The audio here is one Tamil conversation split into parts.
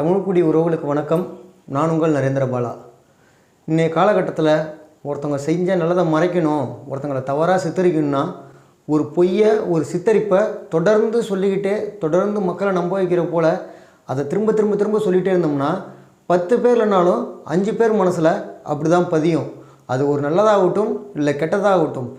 தமிழ்குடி உறவுகளுக்கு வணக்கம். நான் உங்கள் நரேந்திர பாலா. இன்றைய காலகட்டத்தில் ஒருத்தவங்க செஞ்ச நல்லதை மறைக்கணும் ஒருத்தங்களை தவறாக சித்தரிக்கணும்னா ஒரு பொய்யை ஒரு சித்தரிப்பை தொடர்ந்து சொல்லிக்கிட்டே தொடர்ந்து மக்களை நம்ப வைக்கிற போல் அதை திரும்ப திரும்ப திரும்ப சொல்லிகிட்டே இருந்தோம்னா பத்து பேர் இல்லைனாலும் அஞ்சு பேர் மனசில் அப்படி தான் பதியும். அது ஒரு நல்லதாகட்டும் இல்லை கெட்டதாகட்டும்.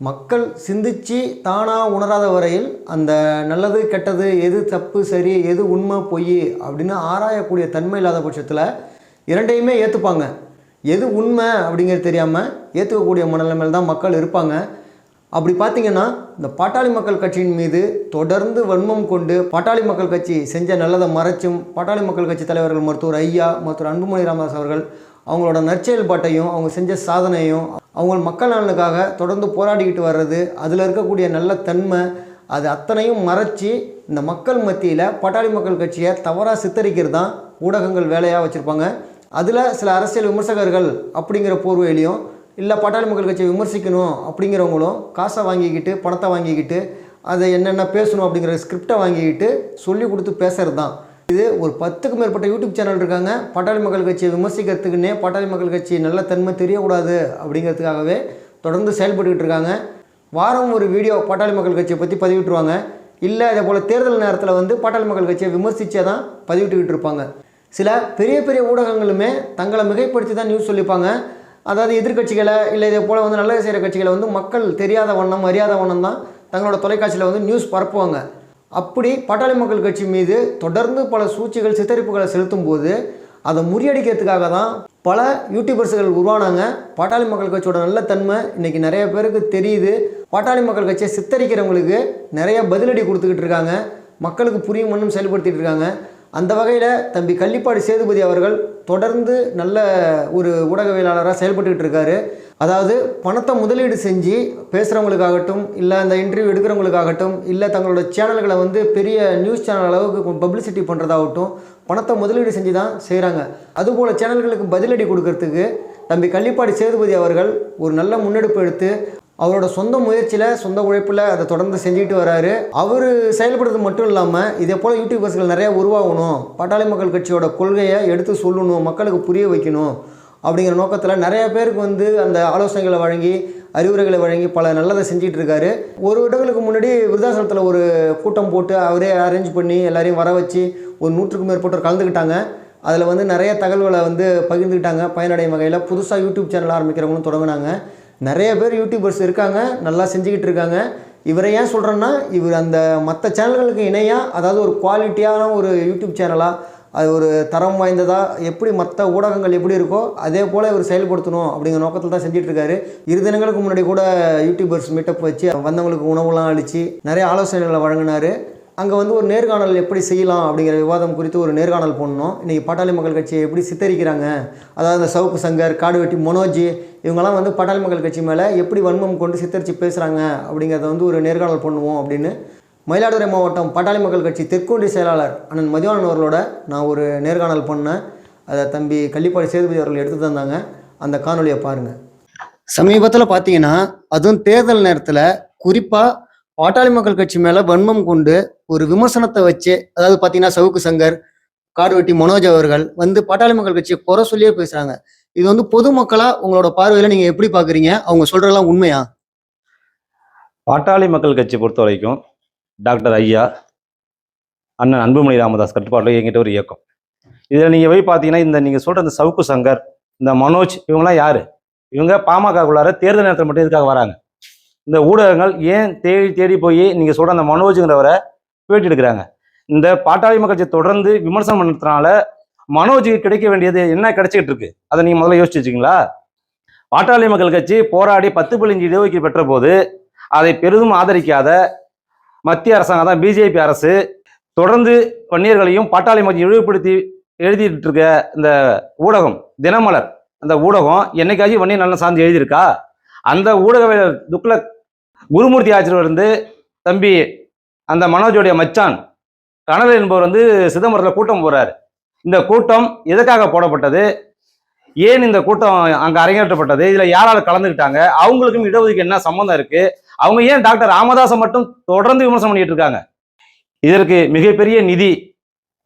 மக்கள் சிந்திச்சு தானாக உணராத வரையில் அந்த நல்லது கெட்டது எது தப்பு சரி எது உண்மை பொய் அப்படின்னு ஆராயக்கூடிய தன்மை இல்லாத பட்சத்தில் இரண்டையுமே ஏற்றுப்பாங்க எது உண்மை அப்படிங்கிறது தெரியாமல் ஏற்றுக்கக்கூடிய மனநிலைமையில் தான் மக்கள் இருப்பாங்க. அப்படி பார்த்தீங்கன்னா இந்த பாட்டாளி மக்கள் கட்சியின் மீது தொடர்ந்து வன்மம் கொண்டு பாட்டாளி மக்கள் கட்சி செஞ்ச நல்லதை மறைச்சும் பாட்டாளி மக்கள் கட்சி தலைவர்கள் மருத்துவர் ஐயா மருத்துவர் அன்புமணி ராமதாஸ் அவர்கள் அவங்களோட நற்செயல்பாட்டையும் அவங்க செஞ்ச சாதனையும் அவங்க மக்கள் நலனுக்காக தொடர்ந்து போராடிக்கிட்டு வர்றது அதில் இருக்கக்கூடிய நல்ல தன்மை அது அத்தனையும் மறைச்சி இந்த மக்கள் மத்தியில் பட்டாளி மக்கள் கட்சியை தவறாக சித்தரிக்கிறது தான் ஊடகங்கள் வேலையாக வச்சுருப்பாங்க. அதில் சில அரசியல் விமர்சகர்கள் அப்படிங்கிற போர்வையிலையும் இல்லை பட்டாளி மக்கள் கட்சியை விமர்சிக்கணும் அப்படிங்கிறவங்களும் காசை வாங்கிக்கிட்டு பணத்தை வாங்கிக்கிட்டு அதை என்னென்ன பேசணும் அப்படிங்கிற ஸ்கிரிப்டை வாங்கிக்கிட்டு சொல்லி கொடுத்து பேசுறது தான் இது ஒரு பத்துக்கும் மேற்பட்ட யூடியூப் சேனல் இருக்காங்க. பாட்டாளி மக்கள் கட்சியை விமர்சிக்கிறதுக்குன்னே பாட்டாளி மக்கள் கட்சி நல்ல தன்மை தெரியக்கூடாது அப்படிங்கிறதுக்காகவே தொடர்ந்து செயல்பட்டுக்கிட்டு இருக்காங்க. வாரம் ஒரு வீடியோ பாட்டாளி மக்கள் கட்சியை பற்றி பதிவிட்டுருவாங்க. இல்லை அதே போல் தேர்தல் நேரத்தில் வந்து பாட்டாளி மக்கள் கட்சியை விமர்சித்தே தான் பதிவிட்டுக்கிட்டு இருப்பாங்க. சில பெரிய பெரிய ஊடகங்களுமே தங்களை மிகைப்படுத்தி தான் நியூஸ் சொல்லிப்பாங்க. அதாவது எதிர்க்கட்சிகளை இல்லை இதே போல் வந்து நல்லது செய்கிற கட்சிகளை வந்து மக்கள் தெரியாத வண்ணம் அறியாத வண்ணம் தான் தங்களோட தொலைக்காட்சியில் வந்து நியூஸ் பரப்புவாங்க. அப்படி பாட்டாளி மக்கள் கட்சி மீது தொடர்ந்து பல சூழ்ச்சிகள் சித்தரிப்புகளை செலுத்தும் போது அதை முறியடிக்கிறதுக்காக தான் பல யூடியூபர்ஸுகள் உருவானாங்க. பாட்டாளி மக்கள் கட்சியோட நல்ல தன்மை இன்றைக்கி நிறைய பேருக்கு தெரியுது. பாட்டாளி மக்கள் கட்சியை சித்தரிக்கிறவங்களுக்கு நிறைய பதிலடி கொடுத்துக்கிட்டு இருக்காங்க. மக்களுக்கு புரியும் மண்ணும் செயல்படுத்திகிட்டு இருக்காங்க. அந்த வகையில் தம்பி கள்ளிப்பாடி சேதுபதி அவர்கள் தொடர்ந்து நல்ல ஒரு ஊடகவியலாளராக செயல்பட்டுக்கிட்டு இருக்காரு. அதாவது பணத்தை முதலீடு செஞ்சு பேசுகிறவங்களுக்காகட்டும் இல்லை அந்த இன்டர்வியூ எடுக்கிறவங்களுக்காகட்டும் இல்லை தங்களோட சேனல்களை வந்து பெரிய நியூஸ் சேனல் அளவுக்கு பப்ளிசிட்டி பண்ணுறதாகட்டும் பணத்தை முதலீடு செஞ்சு தான் செய்கிறாங்க அதுபோல் சேனல்களுக்கு பதிலடி கொடுக்கறதுக்கு தம்பி கள்ளிப்பாடி சேதுபதி அவர்கள் ஒரு நல்ல முன்னெடுப்பு எடுத்து அவரோட சொந்த முயற்சியில் சொந்த உழைப்பில் அதை தொடர்ந்து செஞ்சுக்கிட்டு வராரு. அவர் செயல்படுறது மட்டும் இல்லாமல் இதே போல் யூடியூபர்ஸ்கள் நிறையா உருவாகணும். பட்டாளி மக்கள் கட்சியோட கொள்கையை எடுத்து சொல்லணும் மக்களுக்கு புரிய வைக்கணும் அப்படிங்கிற நோக்கத்தில் நிறைய பேருக்கு வந்து அந்த ஆலோசனைகளை வழங்கி அறிவுரைகளை வழங்கி பல நல்லதை செஞ்சிட்டு இருக்காரு. ஒரு இடங்களுக்கு முன்னாடி விருதாசலத்தில் ஒரு கூட்டம் போட்டு அவரே அரேஞ்ச் பண்ணி எல்லாரையும் வர வச்சு ஒரு நூற்றுக்கும் மேற்பட்டோர் கலந்துக்கிட்டாங்க. அதில் வந்து நிறைய தகவல்களை வந்து பகிர்ந்துக்கிட்டாங்க. பயனடையும் வகையில் புதுசாக யூடியூப் சேனல் ஆரம்பிக்கிறவங்களும் தொடங்கினாங்க. நிறைய பேர் யூடியூபர்ஸ் இருக்காங்க நல்லா செஞ்சுக்கிட்டு இருக்காங்க. இவரை ஏன் சொல்கிறேன்னா இவர் அந்த மற்ற சேனல்களுக்கு இணையாக அதாவது ஒரு குவாலிட்டியான ஒரு யூடியூப் சேனலாக அது ஒரு தரம் வாய்ந்ததாக எப்படி மற்ற ஊடகங்கள் எப்படி இருக்கோ அதே போல் இவர் செயல்படுத்தணும் அப்படிங்கிற நோக்கத்தில் தான் செஞ்சிட்ருக்காரு இரு தினங்களுக்கு முன்னாடி கூட யூடியூபர்ஸ் மீட்டப் வச்சு வந்தவங்களுக்கு உணவுலாம் அளித்து நிறைய ஆலோசனைகளை வழங்கினார். அங்கே வந்து ஒரு நேர்காணல் எப்படி செய்யலாம் அப்படிங்கிற விவாதம் குறித்து ஒரு நேர்காணல் போடணும். இன்றைக்கி பாட்டாளி மக்கள் கட்சியை எப்படி சித்தரிக்கிறாங்க? அதாவது இந்த சவுக்கு சங்கர் காடுவெட்டி மனோஜ் இவங்கெல்லாம் வந்து பாட்டாளி மக்கள் கட்சி மேலே எப்படி வன்மம் கொண்டு சித்தரித்து பேசுகிறாங்க அப்படிங்கிறத வந்து ஒரு நேர்காணல் பண்ணுவோம் அப்படின்னு மயிலாடுதுறை மாவட்டம் பாட்டாளி மக்கள் கட்சி தெற்குண்டி செயலாளர் அண்ணன் மதிவானன் அவர்களோட நான் ஒரு நேர்காணல் பண்ணேன். அதை தம்பி கள்ளிப்பாடி சேதுபதி அவர்கள் எடுத்து தந்தாங்க. அந்த காணொலியை பாருங்கள் சமீபத்தில் பார்த்தீங்கன்னா அதுவும் தேர்தல் நேரத்தில் குறிப்பாக பாட்டாளி மக்கள் கட்சி மேலே வன்மம் கொண்டு ஒரு விமர்சனத்தை வச்சு அதாவது பாத்தீங்கன்னா சவுக்கு சங்கர் காடுவெட்டி மனோஜ் அவர்கள் வந்து பாட்டாளி மக்கள் கட்சியை குறை சொல்லியே பேசுகிறாங்க இது வந்து பொதுமக்களா உங்களோட பார்வையில் நீங்கள் எப்படி பார்க்குறீங்க அவங்க சொல்றதெல்லாம் உண்மையா? பாட்டாளி மக்கள் கட்சி பொறுத்த வரைக்கும் டாக்டர் ஐயா அண்ணன் அன்புமணி ராமதாஸ் கட்டுப்பாட்டில் என்கிட்ட ஒரு இயக்கம். இதில் நீங்கள் போய் பார்த்தீங்கன்னா இந்த நீங்கள் சொல்கிற இந்த சவுக்கு சங்கர் இந்த மனோஜ் இவங்கெல்லாம் யார்? இவங்க பாமகக்குள்ளார தேர்தல் நேரத்தில் மட்டும் இதுக்காக வராங்க? இந்த ஊடகங்கள் ஏன் தேடி தேடி போய் நீங்கள் சொல்கிற அந்த மனோஜுங்கிறவரை பேட்டி எடுக்கிறாங்க இந்த பாட்டாளி மக்கள் கட்சி தொடர்ந்து விமர்சனம் பண்ணுறதுனால மனோஜுக்கு கிடைக்க வேண்டியது என்ன கிடைச்சிக்கிட்டு இருக்கு? அதை நீங்கள் முதல்ல யோசிச்சு பாட்டாளி மக்கள் கட்சி போராடி பத்து பதினஞ்சு இடஒதுக்கீடு பெற்ற போது அதை பெரிதும் ஆதரிக்காத மத்திய அரசாங்கம் தான் பிஜேபி அரசு தொடர்ந்து வன்னியர்களையும் பாட்டாளி மக்கள் இழிவுபடுத்தி எழுதிட்டு இருக்க இந்த ஊடகம் தினமலர் அந்த ஊடகம் என்னைக்காச்சும் வன்னியர் நலன் சார்ந்து எழுதியிருக்கா? அந்த ஊடக துக்ளக் குருமூர்த்தி ஆச்சரியர் வந்து தம்பி அந்த மனோஜோடைய மச்சான் கனல் என்பவர் வந்து சிதம்பரத்தில் கூட்டம் போகிறார் இந்த கூட்டம் எதுக்காக போடப்பட்டது? ஏன் இந்த கூட்டம் அங்கே அரங்கேற்றப்பட்டது? இதில் யாரால் கலந்துக்கிட்டாங்க அவங்களுக்கும் இடஒதுக்கு என்ன சம்மந்தம் இருக்கு? அவங்க ஏன் டாக்டர் ராமதாஸை மட்டும் தொடர்ந்து விமர்சனம் பண்ணிட்டு இருக்காங்க? இதற்கு மிகப்பெரிய நிதி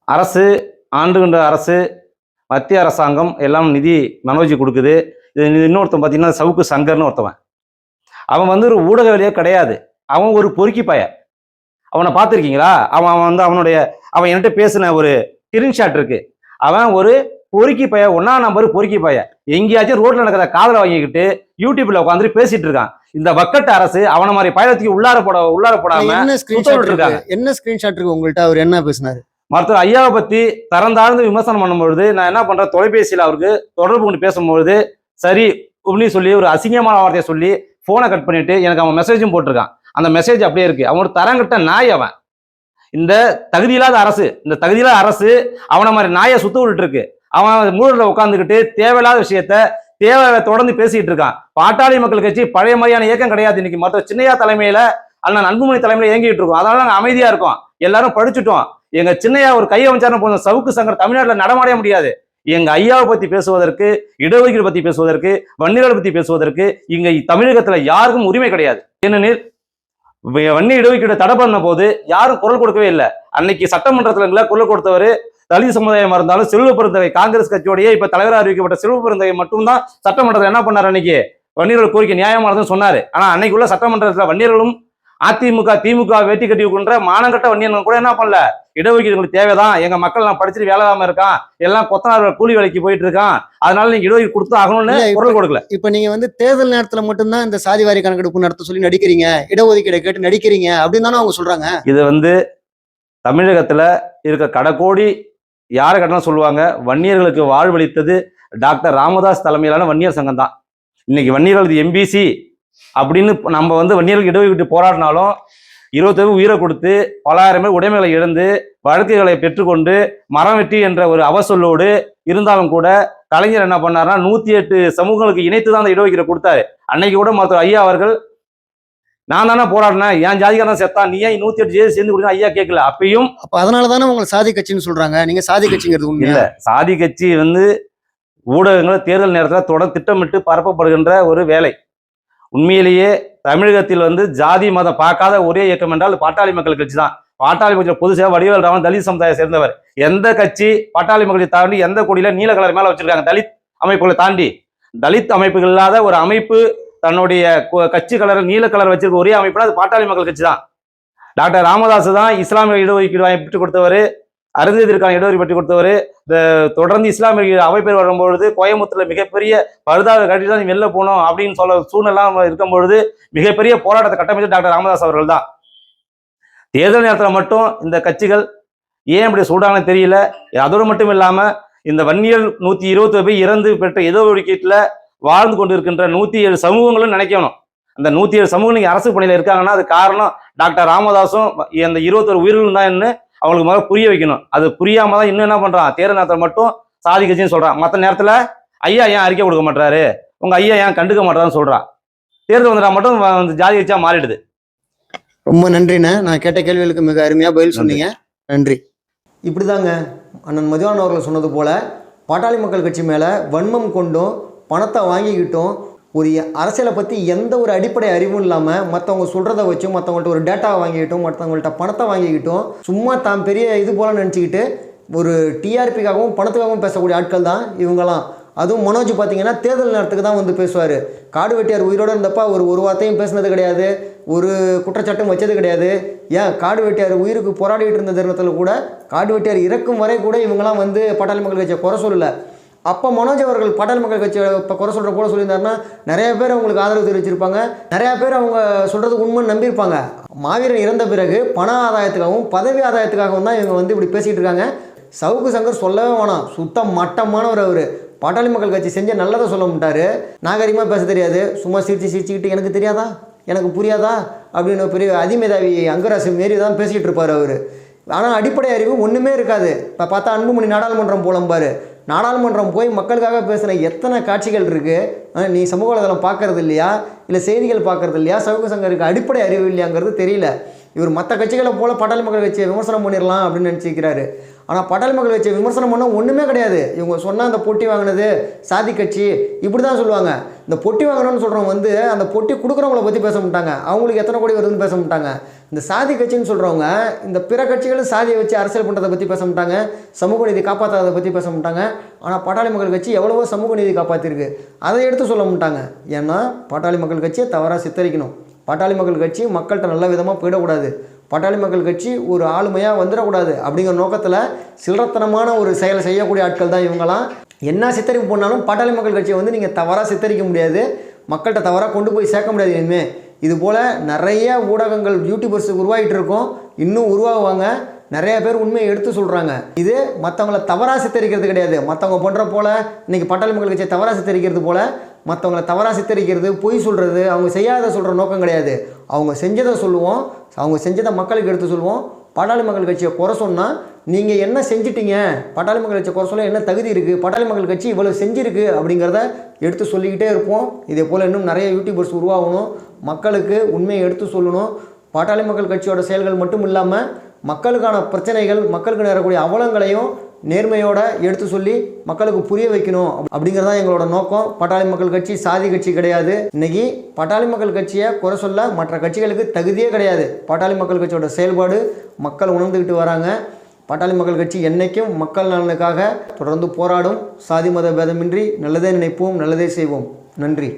அரசு ஆண்டுகின்ற அரசு மத்திய அரசாங்கம் எல்லாம் நிதி மனோஜி கொடுக்குது. இது இன்னொருத்தன் பார்த்தீங்கன்னா சவுக்கு சங்கர்னு ஒருத்தவன். அவன் வந்து ஒரு ஊடகவிலேயே கிடையாது. அவன் ஒரு பொறுக்கி பைய அவனை பார்த்துருக்கீங்களா? அவன் அவன் வந்து அவனுடைய அவன் என்கிட்ட பேசின ஒரு ஸ்கிரீன்ஷாட் இருக்கு. அவன் ஒரு பொறுக்கி பைய ஒன்னா நம்பர் பொறுக்கி பைய எங்கேயாச்சும் ரோட்ல நடக்கிற காதல வாங்கிக்கிட்டு யூடியூப்ல உட்காந்துட்டு பேசிட்டு இருக்கான். இந்த வக்கட்டு அரசு அவன மாதிரி பயணத்துக்கு உள்ளார போட உள்ளார போடாம என்ன ஸ்கிரீன்ஷாட் சுத்தம் இருக்கு? என்ன ஸ்கிரீன்ஷாட் இருக்கு உங்கள்கிட்ட அவர் என்ன பேசினாரு? மருத்துவர் ஐயாவை பத்தி தரந்தாழ்ந்து விமர்சனம் பண்ணும்பொழுது நான் என்ன பண்றேன்? தொலைபேசியில் அவருக்கு தொடர்பு கொண்டு பேசும்பொழுது சரி அப்படின்னு சொல்லி ஒரு அசிங்கமான வார்த்தையை சொல்லி ஃபோனை கட் பண்ணிட்டு எனக்கு அவன் மெசேஜும் போட்டிருக்கான். அந்த மெசேஜ் அப்படியே இருக்கு. அவனோட தரங்கிட்ட நாய் அவன். இந்த தகுதியில்லாத அரசு இந்த தகுதியில்லாத அரசு அவனை மாதிரி நாயை சுத்து விட்டுட்டு இருக்கு அவன் மூடல உட்காந்துக்கிட்டு தேவையில்லாத விஷயத்த தேவை தொடர்ந்து பேசிட்டு இருக்கான். பாட்டாளி மக்கள் கட்சி பழைய மாதிரியான இயக்கம் கிடையாது. இன்னைக்கு மற்ற சின்னையா தலைமையில அண்ணன் அன்புமணி தலைமையில இயங்கிட்டு இருக்கோம். அதனால நாங்கள் அமைதியா இருக்கோம். எல்லாரும் படிச்சுட்டோம். எங்க சின்னையா ஒரு கை வச்சாருன்னு போன சவுக்கு சங்கர் தமிழ்நாட்டில் நடமாடைய முடியாது. எங்க ஐயாவை பத்தி பேசுவதற்கு இடஒதுக்கீடு பத்தி பேசுவதற்கு வன்னியர்களை பத்தி பேசுவதற்கு இங்க தமிழகத்துல யாருக்கும் உரிமை கிடையாது. ஏனெனில் வன்னி இடஒதுக்கீடு தடை பண்ண போது யாரும் குரல் கொடுக்கவே இல்லை. அன்னைக்கு சட்டமன்றத்துல குரல் கொடுத்தவர் தலித் சமுதாயமா இருந்தாலும் செல்வ பெருந்தகை காங்கிரஸ் கட்சியோடைய இப்ப தலைவராக அறிவிக்கப்பட்ட செல்வ பெருந்தகை மட்டும்தான் சட்டமன்றத்தில் என்ன பண்ணார் அன்னைக்கு? வன்னியர்கள் கோரிக்கை நியாயமானதுன்னு சொன்னாரு. ஆனா அன்னைக்குள்ள சட்டமன்றத்துல வன்னியர்களும் அதிமுக திமுக வேட்டி கட்டி கொன்ற மானங்கட்ட வன்னியர்கள் கூட என்ன பண்ணல? இடஒதுக்கீடு எங்களுக்கு தேவைதான். எங்க மக்கள் நான் படிச்சுட்டு வேலை இல்லாம இருக்கான். எல்லாம் கொத்தனார் கூலி வேலைக்கு போயிட்டு இருக்கான். அதனால நீங்க இடஒதுக்கீடு கொடுத்து ஆகணும்னு குரல் கொடுக்கல. இப்ப நீங்க வந்து தேர்தல் நேரத்துல மட்டும்தான் இந்த சாதிவாரி கணக்கெடுப்பு நடத்த சொல்லி நடிக்கிறீங்க. இடஒதுக்கீடை கேட்டு நடிக்கிறீங்க. அப்படின்னு தானே அவங்க சொல்றாங்க. இது வந்து தமிழகத்துல இருக்க கடைக்கோடி யாரை கட்டணம் சொல்லுவாங்க? வன்னியர்களுக்கு வாழ்வளித்தது டாக்டர் ராமதாஸ் தலைமையிலான வன்னியர் சங்கம் தான் இன்னைக்கு வன்னியர்கள் எம்பிசி அப்படின்னு நம்ம வந்து வன்னியர்களுக்கு இடஒதுக்கீட்டு போராடினாலும் இருபத்தேழு உயிரை கொடுத்து பலாயிரம் பேர் உடைமைகளை இழந்து வழக்குகளை பெற்றுக்கொண்டு மரம் வெட்டி என்ற ஒரு அவசொல்லோடு இருந்தாலும் கூட கலைஞர் என்ன பண்ணாருன்னா நூத்தி எட்டு சமூகங்களுக்கு இணைத்து தான் அந்த இடஒதுக்கீடு கொடுத்தாரு. அன்னைக்கு கூட மருத்துவர் ஐயா அவர்கள் நான் தானே போராடினேன் என் ஜாதிக்காரன் செத்தான் நீ ஏன் நூத்தி எட்டு ஜேசி சேர்ந்து கொடுங்க ஐயா கேட்கல. அப்பயும் அப்ப அதனால தானே உங்களை சாதி கட்சின்னு சொல்றாங்க? நீங்க சாதி கட்சிங்கிறது இல்ல சாதி கட்சி வந்து ஊடகங்கள் தேர்தல் நேரத்தில் தொடர் திட்டமிட்டு பரப்பப்படுகின்ற ஒரு வேலை. உண்மையிலேயே தமிழகத்தில் வந்து ஜாதி மதம் பார்க்காத ஒரே இயக்கம் என்றால் பாட்டாளி மக்கள் கட்சி தான். பாட்டாளி மக்கள் பொது சேவை வடிவேல் ராமன் தலித் சமுதாயம் சேர்ந்தவர். எந்த கட்சி பாட்டாளி மக்களை தாண்டி எந்த கொடியில நீல கலர் மேல வச்சிருக்காங்க? தலித் அமைப்புகளை தாண்டி. தலித் அமைப்புகள் இல்லாத ஒரு அமைப்பு தன்னுடைய கட்சி கலர் நீல கலர் வச்சிருக்க ஒரே அமைப்புனா அது பாட்டாளி மக்கள் கட்சி தான். டாக்டர் ராமதாஸ் தான் இஸ்லாமிய இடஒதுக்கீடு வாங்கி விட்டு கொடுத்தவர். அருந்ததிற்கான இடஒதுக்கீடு பெற்றுக் கொடுத்தவர். இந்த தொடர்ந்து இஸ்லாமிய அமைப்பேர் வரும்பொழுது கோயம்புத்தூர்ல மிகப்பெரிய பழுதாக கட்டி தான் வெளில போகணும் அப்படின்னு சொல்ல சூழ்நிலை இருக்கும் பொழுது மிகப்பெரிய போராட்டத்தை கட்டமைச்சது டாக்டர் ராமதாஸ் அவர்கள் தான். தேர்தல் நேரத்தில் மட்டும் இந்த கட்சிகள் ஏன் இப்படி சொல்றாங்கன்னு தெரியல. அதோடு மட்டும் இல்லாம இந்த வன்னியல் நூத்தி இருபத்தி பேர் இறந்து பெற்ற இடஒதுக்கீட்டுல வாழ்ந்து கொண்டிருக்கின்ற நூத்தி ஏழு சமூகங்களும் நினைக்கணும். அந்த நூத்தி ஏழு சமூகம் நீங்க அரசு பணியில இருக்காங்கன்னா அது காரணம் டாக்டர் ராமதாஸும் அந்த இருபத்தொரு உயிர்களும் தான் என்ன அவங்களுக்கு முதல்ல புரிய வைக்கணும். அது புரியாம தான் இன்னும் என்ன பண்றான்? தேர்தல் நேரத்தில் மட்டும் சாதி கட்சின்னு சொல்றான். மற்ற நேரத்துல ஐயா ஏன் அறிக்கை கொடுக்க மாட்டாரு உங்க ஐயா ஏன் கண்டுக்க மாட்டாருன்னு சொல்றான். தேர்தல் வந்துட்டா மட்டும் ஜாதி கட்சியா மாறிடுது. ரொம்ப நன்றிண்ணே. நான் கேட்ட கேள்விகளுக்கு மிக அருமையா பதில் சொன்னீங்க. நன்றி. இப்படிதாங்க அண்ணன் மதிவானன் அவர்கள் சொன்னது போல பாட்டாளி மக்கள் கட்சி மேலே வன்மம் கொண்டும் பணத்தை வாங்கிக்கிட்டும் ஒரு அரசியலை பற்றி எந்த ஒரு அடிப்படை அறிவும் இல்லாமல் மற்றவங்க சொல்கிறத வச்சும் மற்றவங்கள்ட்ட ஒரு டேட்டாவை வாங்கிக்கிட்டும் மற்றவங்கள்ட்ட பணத்தை வாங்கிக்கிட்டும் சும்மா தான் பெரிய இது போல் நினச்சிக்கிட்டு ஒரு டிஆர்பிக்காகவும் பணத்துக்காகவும் பேசக்கூடிய ஆட்கள் தான் இவங்கெல்லாம் அதுவும் மனோஜ் பார்த்தீங்கன்னா தேர்தல் நேரத்துக்கு தான் வந்து பேசுவார். காடு வெட்டியார் உயிரோடு இருந்தப்ப ஒரு ஒரு வார்த்தையும் பேசினது கிடையாது ஒரு குற்றச்சாட்டும் வச்சது கிடையாது. ஏன்? காடு வெட்டியார் உயிருக்கு போராடிட்டு இருந்த தருணத்தில் கூட காடு வெட்டியார் இறக்கும் வரை கூட இவங்கெல்லாம் வந்து பாட்டாளி மக்கள் கட்சியை குறை சொல்லலை. அப்போ மனோஜ் அவர்கள் பாட்டாளி மக்கள் கட்சியை இப்போ குறை சொல்கிற போல சொல்லியிருந்தாருன்னா நிறைய பேர் அவங்களுக்கு ஆதரவு தெரிவிச்சிருப்பாங்க. நிறையா பேர் அவங்க சொல்கிறது உண்மைன்னு நம்பியிருப்பாங்க. மாவீரன் இறந்த பிறகு பண ஆதாயத்துக்காகவும் பதவி ஆதாயத்துக்காகவும் தான் இவங்க வந்து இப்படி பேசிகிட்டு இருக்காங்க. சவுக்கு சங்கர் சொல்லவே வேணாம். சுத்தம் மட்டமானவர் அவர். பாட்டாளி மக்கள் கட்சி செஞ்ச நல்லதை சொல்ல மாட்டார். நாகரிகமாக பேச தெரியாது. சும்மா சிரிச்சு சிரிச்சுக்கிட்டு எனக்கு தெரியாதா? எனக்கு புரியாதா? அப்படின்னு பெரிய அதிமேதாவி அங்கராசு மாரி தான் பேசிக்கிட்டு இருப்பார் அவர். ஆனால் அடிப்படை அறிவு ஒன்றுமே இருக்காது. இப்போ பார்த்தா அன்புமணி நாடாளுமன்றம் போலம்பாரு நாடாளுமன்றம் போய் மக்களுக்காக பேசின எத்தனை காட்சிகள் இருக்குது நீ சமூக வலைதளம் பார்க்கறது இல்லையா? இல்லை செய்திகள் பார்க்கறது இல்லையா? சவுக்கு சங்கருக்கு அடிப்படை அறிவு இல்லையாங்கிறது தெரியல. இவர் மற்ற கட்சிகளை போல பட்டாளி மக்கள் கட்சியை விமர்சனம் பண்ணிடலாம் அப்படின்னு நினச்சிக்கிறாரு ஆனால் பட்டாளி மக்கள் கட்சியை விமர்சனம் பண்ண ஒன்றுமே கிடையாது. இவங்க சொன்னால் அந்த பொட்டி வாங்கினது சாதி கட்சி. இப்படி தான் சொல்லுவாங்க. இந்த பொட்டி வாங்கணும்னு சொல்கிறவங்க வந்து அந்த பொட்டி கொடுக்குறவங்கள பற்றி பேச மாட்டாங்க. அவங்களுக்கு எத்தனை கோடி வருதுன்னு பேச மாட்டாங்க. இந்த சாதி கட்சின்னு சொல்கிறவங்க இந்த பிற கட்சிகளும் சாதியை வச்சு அரசியல் பண்ணுறதை பற்றி பேச மாட்டாங்க சமூக நீதி காப்பாற்றாததை பற்றி பேச மாட்டாங்க. ஆனால் பாட்டாளி மக்கள் கட்சி எவ்வளவோ சமூக நீதி காப்பாற்றிருக்கு அதை எடுத்து சொல்ல மாட்டாங்க. ஏன்னா பாட்டாளி மக்கள் கட்சியை தவறாக சித்தரிக்கணும். பாட்டாளி மக்கள் கட்சி மக்கள்கிட்ட நல்ல விதமாக போயிடக்கூடாது. பாட்டாளி மக்கள் கட்சி ஒரு ஆளுமையாக வந்துடக்கூடாது அப்படிங்கிற நோக்கத்தில் சில்லறத்தனமான ஒரு செயலை செய்யக்கூடிய ஆட்கள் தான் இவங்களாம். என்ன சித்தரிப்பு பண்ணாலும் பாட்டாளி மக்கள் கட்சியை வந்து நீங்கள் தவறாக சித்தரிக்க முடியாது. மக்கள்கிட்ட தவறாக கொண்டு போய் சேர்க்க முடியாது இனிமேல் இது போல் நிறைய ஊடகங்கள் யூடியூபர்ஸ் உருவாகிட்டு இருக்கோம் இன்னும் உருவாகுவாங்க. நிறைய பேர் உண்மையை எடுத்து சொல்கிறாங்க இது மற்றவங்கள தவறாக சித்தரிக்கிறது கிடையாது. மற்றவங்க பண்ணுற போல் இன்னைக்கு பாட்டாளி மக்கள் கட்சியை தவறாக சித்தரிக்கிறது போல் மற்றவங்கள தவறாக சித்தரிக்கிறது பொய் சொல்கிறது அவங்க செய்யாத சொல்கிற நோக்கம் கிடையாது. அவங்க செஞ்சதை சொல்லுவோம். அவங்க செஞ்சதை மக்களுக்கு எடுத்து சொல்லுவோம். பட்டாளி மக்கள் கட்சியை குறை சொன்னால் நீங்கள் என்ன செஞ்சிட்டீங்க? பட்டாளி மக்கள் கட்சியை குறை சொல்ல என்ன தகுதி இருக்குது பட்டாளி மக்கள் கட்சி இவ்வளோ செஞ்சிருக்கு அப்படிங்கிறத எடுத்து சொல்லிக்கிட்டே இருப்போம். இதே போல் இன்னும் நிறைய யூடியூபர்ஸ் உருவாகணும். மக்களுக்கு உண்மையை எடுத்து சொல்லணும். பாட்டாளி மக்கள் கட்சியோட செயல்கள் மட்டும் இல்லாமல் மக்களுக்கான பிரச்சனைகள் மக்களுக்கு நேரக்கூடிய அவலங்களையும் நேர்மையோட எடுத்து சொல்லி மக்களுக்கு புரிய வைக்கணும் அப்படிங்கிறதான் எங்களோட நோக்கம். பட்டாளி மக்கள் கட்சி சாதி கட்சி கிடையாது. இன்னைக்கு பட்டாளி மக்கள் கட்சியை குறை சொல்ல மற்ற கட்சிகளுக்கு தகுதியே கிடையாது. பட்டாளி மக்கள் கட்சியோட செயல்பாடு மக்கள் உணர்ந்துக்கிட்டு வராங்க. பாட்டாளி மக்கள் கட்சி என்றைக்கும் மக்கள் நலனுக்காக தொடர்ந்து போராடும். சாதி மத பேதமின்றி நல்லதே நினைப்போம் நல்லதே செய்வோம். நன்றி.